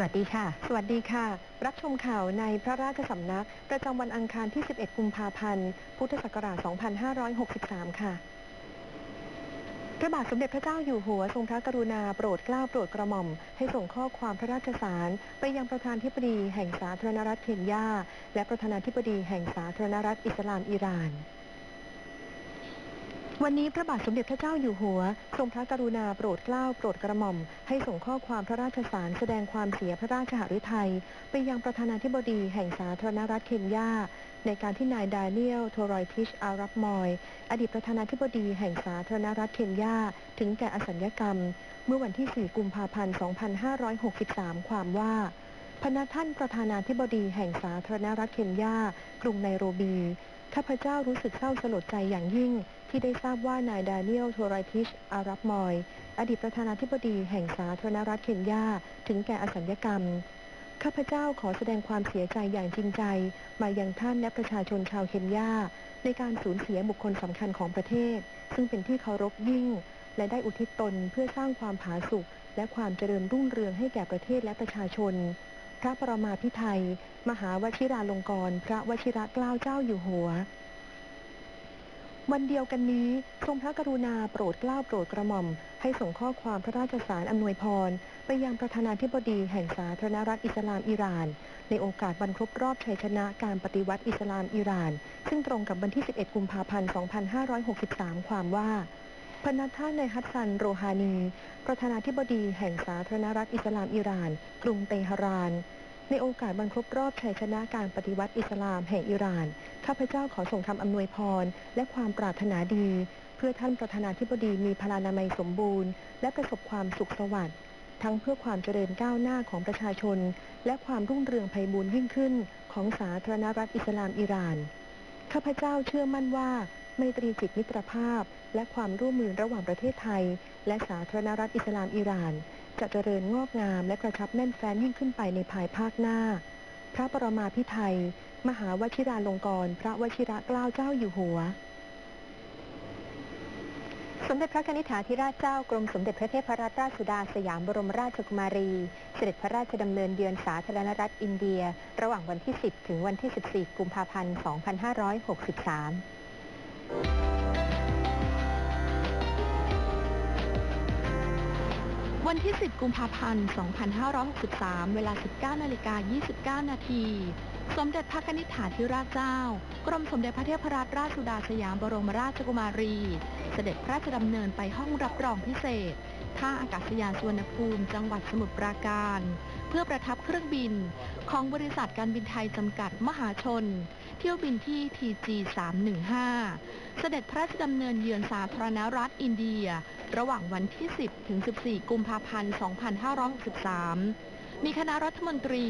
วัสดีค่ะ สวัสดีค่ะ รับชมข่าวในพระราชสำนัก ประจำวันอังคารที่ 11 กุมภาพันธ์ พุทธศักราช 2563 ค่ะ พระบาทสมเด็จพระเจ้าอยู่หัวทรงพระกรุณาโปรดเกล้าโปรดกระหม่อม ให้ส่งข้อความพระราชสาร ไปยังประธานธิบดีแห่งสาธารณรัฐเคนยา และประธานาธิบดีแห่งสาธารณรัฐอิสลามอิหร่าน วันนี้พระบาทสมเด็จพระเจ้าอยู่หัว ทรงพระกรุณาโปรดเกล้าโปรดกระหม่อม ให้ส่งข้อความพระราชสารแสดงความเสียพระราชหฤทัย ไปยังประธานาธิบดีแห่งสาธารณรัฐเคนยา ในการที่นายดาเนียลโทรอยทิชอารับมอย อดีตประธานาธิบดีแห่งสาธารณรัฐเคนยา ถึงแก่อสัญญกรรม เมื่อวันที่ 4 กุมภาพันธ์ 2563 ความว่าพนัท่านประธานาธิบดีแห่งสาธารณรัฐเคนยา กรุงไนโรบีข้าพเจ้ารู้สึกเศร้าสลดใจอย่างยิ่ง ที่ได้ทราบว่านายดาเนียลโทไรทิชอารับมอย อดีตประธานาธิบดีแห่งสาธารณรัฐเคนยา ถึงแก่อสัญญกรรม ข้าพเจ้าขอแสดงความเสียใจอย่างจริงใจ มายังท่านและประชาชนชาวเคนยา ในการสูญเสียบุคคลสำคัญของประเทศ ซึ่งเป็นที่เคารพยิ่ง และได้อุทิศตนเพื่อสร้างความผาสุกและความเจริญรุ่งเรืองให้แก่ประเทศและประชาชน พระประมาพิไทยมหาวชิราลงกรณ์พระวชิระเกล้าเจ้าอยู่หัว วันเดียวกันนี้ทรงพระกรุณาโปรดเกล้าโปรดกระหม่อม ให้ส่งข้อความพระราชสารอำนวยพร ไปยังประธานาธิบดีแห่งสาธารณรัฐอิสลามอิหร่าน ในโอกาสวันครบรอบชัยชนะการปฏิวัติอิสลามอิหร่าน ซึ่งตรงกับวันที่ 11 กุมภาพันธ์ 2563 ความว่าพนัท่านในฮัสซันโรฮานี ประธานาธิบดีแห่งสาธารณรัฐอิสลามอิหร่าน กรุงเตหะราน ในโอกาสวันครบรอบชัยชนะการปฏิวัติอิสลามแห่งอิหร่าน ข้าพเจ้าขอส่งคำอำนวยพร และความปรารถนาดี เพื่อท่านประธานาธิบดีมีพลานามัยสมบูรณ์ และประสบความสุขสวัสดิ์ทั้งเพื่อความเจริญก้าวหน้าของประชาชน และความรุ่งเรืองไพบูรย์ยิ่งขึ้น ของสาธารณรัฐอิสลามอิหร่าน ข้าพเจ้าเชื่อมั่นว่าไมตรีจิตมิตรภาพ และความร่วมมือระหว่างประเทศไทย และสาธารณรัฐอิสลามอิหร่าน จะเจริญงอกงามและกระชับแน่นแฟ้นยิ่งขึ้นไปในภายภาคหน้า พระประมาพิไทย มหาวชิราลงกรณ์พระวชิระเกล้าเจ้าอยู่หัว สมเด็จพระนิธิถาธิราชเจ้ากรมสมเด็จพระเทพรัตนราชสุดาสยามบรมราชกุมารี เสด็จพระราชดำเนินเยือนสาธารณรัฐอินเดีย ระหว่างวันที่ 10 ถึงวันที่ 14 กุมภาพันธ์ 2563 วันที่ 10 กุมภาพันธ์ 2563 เวลา 19นาฬิกา29 นาที สมเด็จพระนิธิถาธิราชเจ้า กรมสมเด็จพระเทพรัตนราชสุดาสยามบรมราชกุมารี เสด็จพระราชดำเนินไปห้องรับรองพิเศษ ท่าอากาศยานสุวรรณภูมิ จังหวัดสมุทรปราการ เพื่อประทับเครื่องบินของบริษัทการบินไทยจำกัดมหาชน เที่ยวบินที่ TG 315 เสด็จพระราชดำเนินเยือนสาธารณรัฐอินเดีย ระหว่างวันที่ 10 ถึง 14 กุมภาพันธ์ 2563 มีคณะรัฐมนตรี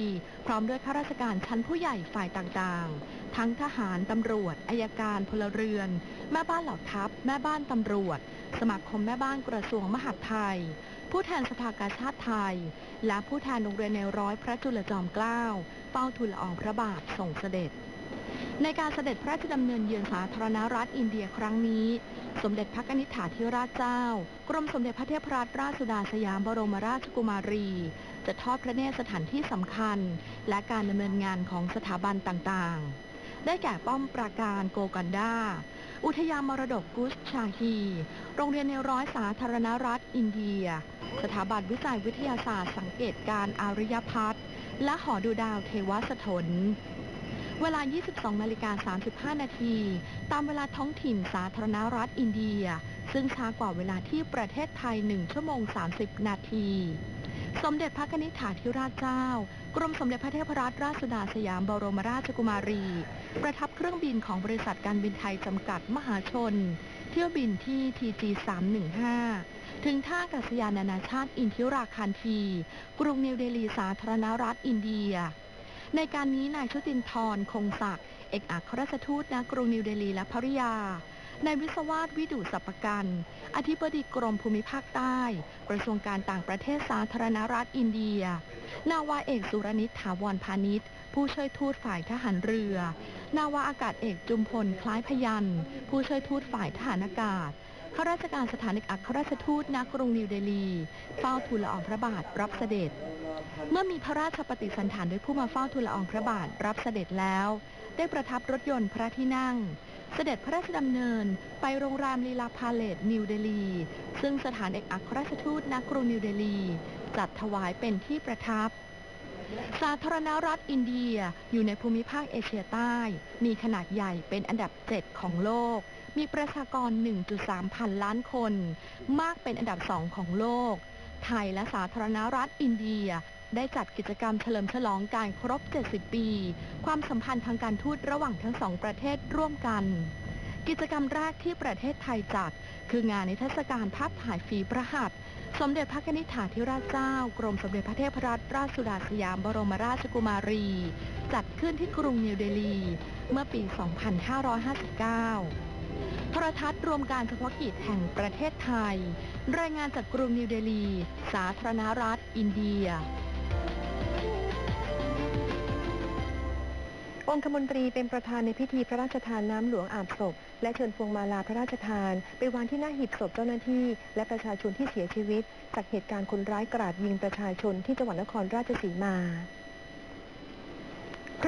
พร้อมด้วยข้าราชการชั้นผู้ใหญ่ฝ่ายต่างๆ ทั้งทหารตำรวจอายการพลเรือน แม่บ้านเหล่าทัพ แม่บ้านตำรวจ สมาคมแม่บ้านกระทรวงมหาดไทย ผู้แทนสภากาชาติไทย และผู้แทนโรงเรียนในร้อยพระจุลจอมเกล้าเป้าทุลอองพระบาทส่งเสด็จในการเสด็จพระราชดำเนินเยือนสาธารณรัฐอินเดียครั้งนี้ สมเด็จพระนิธิถาธิราชเจ้า กรมสมเด็จพระเทพรัตนราชสุดาสยามบรมราชกุมารี จะทอดพระเนตรสถานที่สำคัญ และการดำเนินงานของสถาบันต่างๆ ได้แก่ป้อมปราการโกกันดา อุทยานมรดกกุสชาฮี โรงเรียนในร้อยสาธารณรัฐอินเดีย สถาบันวิจัยวิทยาศาสตร์ สังเกตการอารยพัฒน์และหอดูดาวเทวสถน เวลา 22 นาฬิกา 35 นาที ตามเวลาท้องถิ่นสาธารณรัฐอินเดีย ซึ่งช้ากว่าเวลาที่ประเทศไทย 1 ชั่วโมง 30 นาที สมเด็จพระนิธิถาธิราชเจ้า กรมสมเด็จพระเทพรัตนราชสุดาสยามบรมราชกุมารี ประทับเครื่องบินของบริษัทการบินไทยจำกัดมหาชน เที่ยวบินที่ TG 315ถึงท่าอากาศยานนานาชาติอินทิราคันธีกรุงนิวเดลีสาธารณรัฐอินเดีย ในการนี้นายชุตินทรคงศักดิ์เอกอัครราชทูตณกรุงนิวเดลีและภริยานายวิศวาสวิดุสัพกัน อธิบดีกรมภูมิภาคใต้ กระทรวงการต่างประเทศสาธารณรัฐอินเดีย นาวาเอกสุรนิตถาวรพาณิชย์ ผู้ช่วยทูตฝ่ายทหารเรือ นาวาอากาศเอกจุมพลคล้ายพยันผู้ช่วยทูตฝ่ายทหารอากาศ ข้าราชการสถานเอกอัครราชทูตณกรุงนิวเดลี เฝ้าทูลละอองพระบาทรับเสด็จ เมื่อมีพระราชปฏิสันถานโดยผู้มาเฝ้าทูลละอองพระบาทรับเสด็จแล้ว ได้ประทับรถยนต์พระที่นั่ง เสด็จพระราชดำเนินไปโรงแรมลีลาพาเลตนิวเดลี ซึ่งสถานเอกอัครราชทูตณกรุงนิวเดลี จัดถวายเป็นที่ประทับสาธารณรัฐอินเดียอยู่ในภูมิภาคเอเชียใต้ มีขนาดใหญ่เป็นอันดับ 7 ของโลก มีประชากร 1.3 พันล้านคน มากเป็นอันดับ2ของโลก ไทยและสาธารณรัฐอินเดียได้จัดกิจกรรมเฉลิมฉลองการครบ 70 ปี ความสัมพันธ์ทางการทูตระหว่างทั้งสองประเทศร่วมกัน กิจกรรมแรกที่ประเทศไทยจัด คืองานนิทรรศการภาพถ่ายฝีพระหัตถ์สมเด็จพระนิธิถาธิราชเจ้า กรมสมเด็จพระเทพรัตนราชสุดาสยามบรมราชกุมารี จัดขึ้นที่กรุงนิวเดลี เมื่อปี 2559 รทัศน์รวมการเฉพาะกิจแห่งประเทศไทย รายงานจากกรุงนิวเดลี สาธารณรัฐ อินเดีย องคมนตรีเป็นประธานในพิธีพระราชทานน้ำหลวงอาบศพ และเชิญพวงมาลาพระราชทาน ไปวางที่หน้าหีบศพเจ้าหน้าที่ และประชาชนที่เสียชีวิต จากเหตุการณ์คนร้ายกราดยิงประชาชนที่จังหวัดนครราชสีมา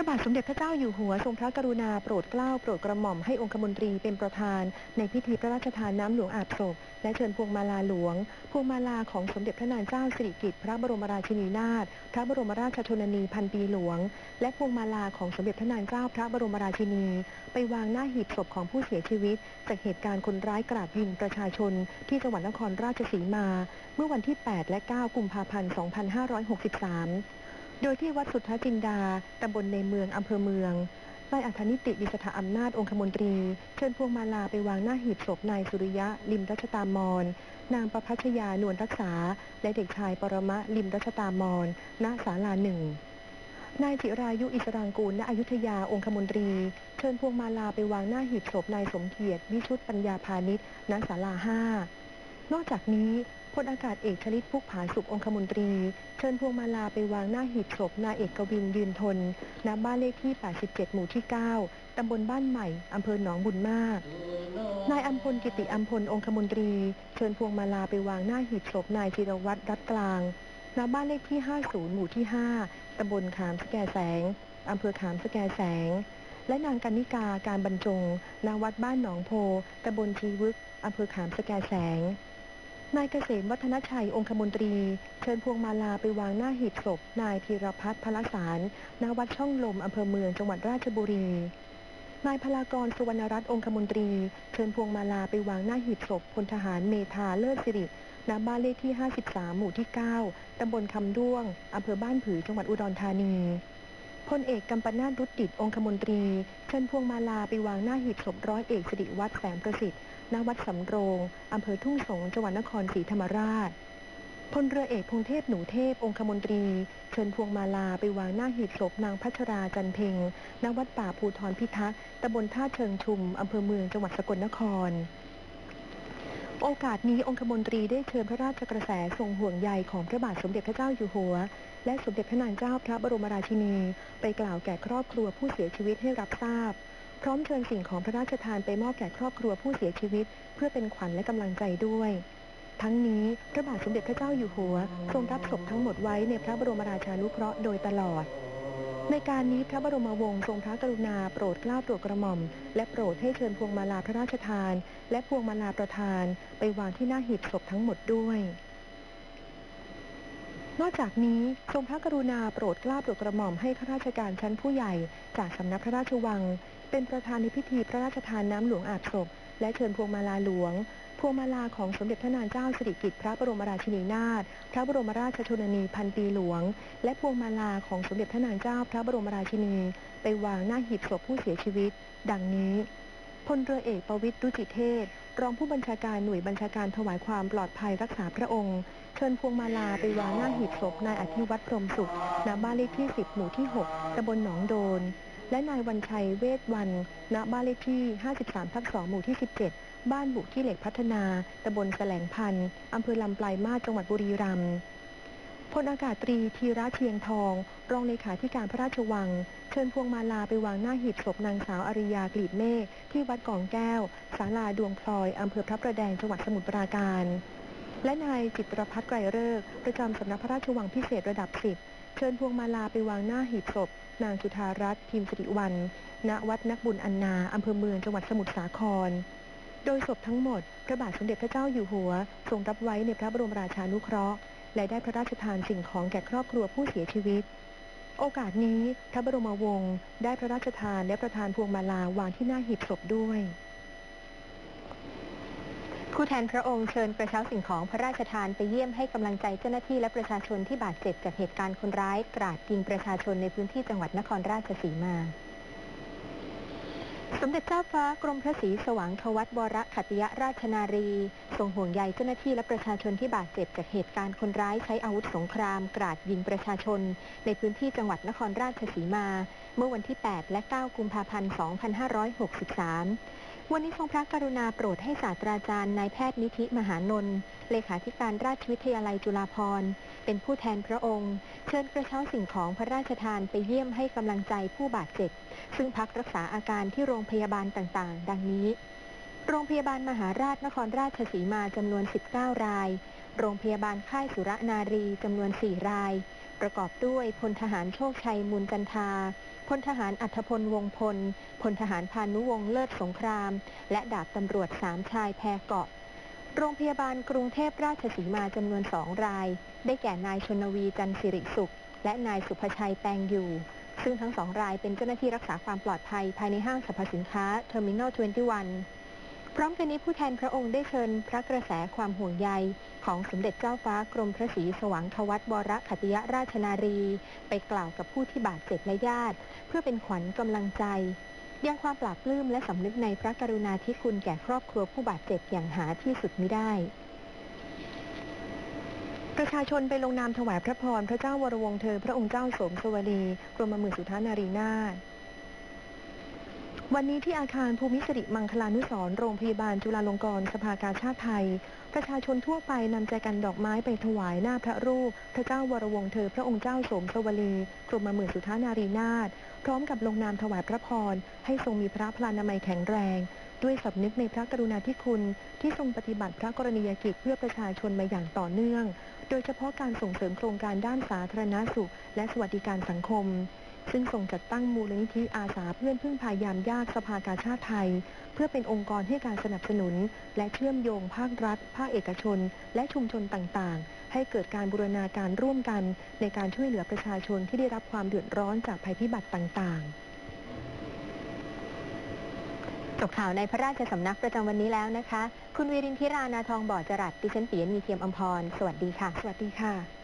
ระบาทสมเด็จพระเจ้าอยู่หัวทรงพระกรุณาโปรดเกล้าโปรดกระหม่อมให้องคมนตรีเป็นประธาน ในพิธีพระราชทานน้ำหลวงอาบศพ และเชิญพวงมาลาหลวง พวงมาลาของสมเด็จพระนางเจ้าสิริกิติ์พระบรมราชินีนาถพระบรมราชชนนีพันปีหลวง และพวงมาลาของสมเด็จพระนางเจ้าพระบรมราชินี ไปวางหน้าหีบศพของผู้เสียชีวิต จากเหตุการณ์คนร้ายกราดยิงประชาชน ที่จังหวัดนครราชสีมา เมื่อวันที่ 8 และ 9 กุมภาพันธ์ 2563 โดยที่วัดสุทธจินดา ตำบลในเมือง อำเภอเมืองนายอัธนิติดิสถาอำนาจองคมนตรี เชิญพวงมาลาไปวางหน้าหีบศพนายสุริยะ ลิมรัชตามอนนางประพัชยานวลรักษา และเด็กชายปรมะลิมรัชตามอนณศาลาหนึ่งนายจิรายุอิสรางกูลณอยุธยาองคมนตรี เชิญพวงมาลาไปวางหน้าหีบศพนายสมเกียรติวิชุตปัญญาพาณิชย์ณศาลาห้านอกจากนี้ พลอากาศเอกชลิตพุกผาสุของคมนตรี เชิญพวงมาลาไปวางหน้าหีบศพนายเอกวินยืนทนณบ้านเลขที่ 87 หมู่ที่ 9 ตำบลบ้านใหม่ อำเภอหนองบุญมาก นายอัมพลกิติอัมพลองคมนตรี เชิญพวงมาลาไปวางหน้าหีบศพนายจิรวัตรรัตกลางณบ้านเลขที่ 50 หมู่ที่ 5 ตำบลขามสแกแสง อำเภอขามสแกแสง และนางกันนิกาการบรรจงณวัดบ้านหนองโพตำบลชีวึกอำเภอขามสแกแสง นายเกษมวัฒนชัยองคมนตรี เชิญพวงมาลาไปวางหน้าหีบศพ นายธีรพัฒน์พลสารณวัดช่องลมอำเภอเมืองจังหวัดราชบุรี นายพลากรสุวรรณรัตน์องคมนตรี เชิญพวงมาลาไปวางหน้าหีบศพพลทหารเมธาเลิศสิริณบ้านเลขที่ 53 หมู่ที่ 9 ตำบลคำด้วงอำเภอบ้านผือจังหวัดอุดรธานี พลเอกกัมปนาตรุดดิตองคมนตรีเชิญพวงมาลาไปวางหน้าหีบศพร้อยเอกสิริวัฒน์แสงประสิทธิ์ณวัดสำโรงอำเภอทุ่งสงจังหวัดนครศรีธรรมราชพลเรือเอกพงเทพหนูเทพองคมนตรี เชิญพวงมาลาไปวางหน้าหีบศพนางพัชราจันเพ็งณวัดป่าภูทรพิทักษ์ตำบลท่าเชิงชุมอำเภอเมืองจังหวัดสกลนคร โอกาสนี้องคมนตรีได้เชิญพระราชกระแสทรงห่วงใยของพระบาทสมเด็จพระเจ้าอยู่หัว และสมเด็จพระนางเจ้าพระบรมราชินี ไปกล่าวแก่ครอบครัวผู้เสียชีวิตให้รับทราบ พร้อมเชิญสิ่งของพระราชทานไปมอบแก่ครอบครัวผู้เสียชีวิต เพื่อเป็นขวัญและกำลังใจด้วย ทั้งนี้พระบาทสมเด็จพระเจ้าอยู่หัว ทรงรับศพทั้งหมดไว้ในพระบรมราชานุเคราะห์โดยตลอด ในการนี้พระบรมวงศ์ทรงพระกรุณาโปรดเกล้าโปรดกระหม่อม และโปรดให้เชิญพวงมาลาพระราชทาน และพวงมาลาประทาน ไปวางที่หน้าหีบศพทั้งหมดด้วย นอกจากนี้ทรงพระกรุณาโปรดเกล้าโปรดกระหม่อมให้ข้าราชการชั้นผู้ใหญ่ จากสำนักพระราชวัง เป็นประธานในพิธีพระราชทานน้ำหลวงอาบศพและเชิญพวงมาลาหลวง พวงมาลาของสมเด็จพระนางเจ้าสิริกิติ์พระบรมราชินีนาถ พระบรมราชชนนีพันปีหลวง และพวงมาลาของสมเด็จพระนางเจ้าพระบรมราชินี ไปวางหน้าหีบศพผู้เสียชีวิต ดังนี้พลเรือเอกประวิตรรุจิเทศ รองผู้บัญชาการหน่วยบัญชาการถวายความปลอดภัยรักษาพระองค์ เชิญพวงมาลาไปวางหน้าหีบศพนายอธิวัตรพรมสุขณบ้านเลขที่ 10 หมู่ที่ 6ตำบลหนองโดน และนายวันชัยเวทวัน ณ บ้านเลขที่ 53 ทับ 2 หมู่ที่ 17 บ้านบุที่เหล็กพัฒนา ตำบลแสลงพันธ์อำเภอลำปลายมาสจังหวัดบุรีรัมย์พลอากาศตรีธีระเชียงทอง รองเลขาธิการพระราชวัง เชิญพวงมาลาไปวางหน้าหีบศพนางสาวอริยากลีบเมฆที่วัดกองแก้ว ศาลาดวงพลอยอำเภอพระประแดงจังหวัดสมุทรปราการ และนายจิตรพัฒน์ไกรเลิกประจำสำนักพระราชวังพิเศษระดับสิบ เชิญพวงมาลาไปวางหน้าหีบศพ นางจุธารัตน์พิมสิริวัลณวัดนักบุญอันนา อำเภอเมืองจังหวัดสมุทรสาคร โดยศพทั้งหมด พระบาทสมเด็จพระเจ้าอยู่หัว ทรงรับไว้ในพระบรมราชานุเคราะห์ และได้พระราชทานสิ่งของแก่ครอบครัวผู้เสียชีวิต โอกาสนี้พระบรมวงศ์ได้พระราชทานและประทานพวงมาลาวางที่หน้าหีบศพด้วย ผู้แทนพระองค์เชิญกระเช้าสิ่งของพระราชทานไปเยี่ยมให้กำลังใจเจ้าหน้าที่และประชาชนที่บาดเจ็บจากเหตุการณ์คนร้ายกราดยิงประชาชนในพื้นที่จังหวัดนครราชสีมา สมเด็จเจ้าฟ้ากรมพระศรีสว่างควัตวรขัตยราชนารี ทรงห่วงใยเจ้าหน้าที่และประชาชนที่บาดเจ็บจากเหตุการณ์คนร้ายใช้อาวุธสงคราม กราดยิงประชาชน ในพื้นที่จังหวัดนครราชสีมา เมื่อวันที่ 8 และ 9 กุมภาพันธ์ 2563 วันนี้ทรงพระกรุณาโปรดให้ศาสตราจารย์นายแพทย์นิธิมหานนท์เลขาธิการราชวิทยาลัยจุฬาภรณ์ เป็นผู้แทนพระองค์ เชิญกระเช้าสิ่งของพระราชทานไปเยี่ยมให้กำลังใจผู้บาดเจ็บ ซึ่งพักรักษาอาการที่โรงงพยาบาลต่างๆ ดังนี้ โรงพยาบาลมหาราชนครราชสีมาจำนวน 19 ราย โรงพยาบาลค่ายสุรนารีจำนวน 4 ราย ประกอบด้วยพลทหารโชคชัยมูลจันทาพลทหารอัธพลวงพล พลทหารพานุวงศ์เลิศสงคราม และดาบตำรวจสามชายแพเกาะ โรงพยาบาลกรุงเทพราชสีมาจำนวนสองราย ได้แก่นายชนวีจันทร์สิริสุข และนายสุภชัยแตงอยู่ ซึ่งทั้งสองรายเป็นเจ้าหน้าที่รักษาความปลอดภัยภายในห้างสรรพสินค้า Terminal 21 พร้อมกันนี้ผู้แทนพระองค์ได้เชิญพระกระแสความห่วงใย ของสมเด็จเจ้าฟ้ากรมพระศรีสว่างควัตวรขัติยราชนารี ไปกล่าวกับผู้ที่บาดเจ็บและญาติ เพื่อเป็นขวัญกำลังใจยังความปราบปลื้มและสำนึกในพระกรุณาธิคุณแก่ครอบครัวผู้บาดเจ็บอย่างหาที่สุดมิได้ ประชาชนไปลงนามถวายพระพร พระเจ้าวรวงเธอ พระองค์เจ้าสมสวดีกรมหมื่นสุทานารีนาถวันนี้ที่อาคารภูมิสิริมังคลานุสรโรงพยาบาลจุฬาลงกรณ์สภากาชาติไทย ประชาชนทั่วไปนำใจกันดอกไม้ไปถวายหน้าพระรูป พระเจ้าวรวงเธอ พระองค์เจ้าสมสวลีกรมหมื่นสุทานารีนาถพร้อมกับลงนามถวายพระพร ให้ทรงมีพระพลานามัยแข็งแรง ด้วยสำนึกในพระกรุณาธิคุณที่ทรงปฏิบัติพระกรณียกิจเพื่อประชาชนมาอย่างต่อเนื่อง โดยเฉพาะการส่งเสริมโครงการด้านสาธารณสุข และสวัสดิการสังคม ซึ่งทรงจัดตั้งมูลนิธิอาสาเพื่อนพึ่งพายามยากสภากาชาติไทย เพื่อเป็นองค์กรให้การสนับสนุน และเชื่อมโยงภาครัฐ ภาคเอกชน และชุมชนต่างๆ ให้เกิดการบูรณาการร่วมกัน ในการช่วยเหลือประชาชนที่ได้รับความเดือดร้อนจากภัยพิบัติต่างๆ จบข่าวในพระราชสำนักประจำวันนี้แล้วนะคะ คุณวีรินทิรานาทองบ่อจรัสดิฉันปียนีเทียมอมพร สวัสดีค่ะ สวัสดีค่ะ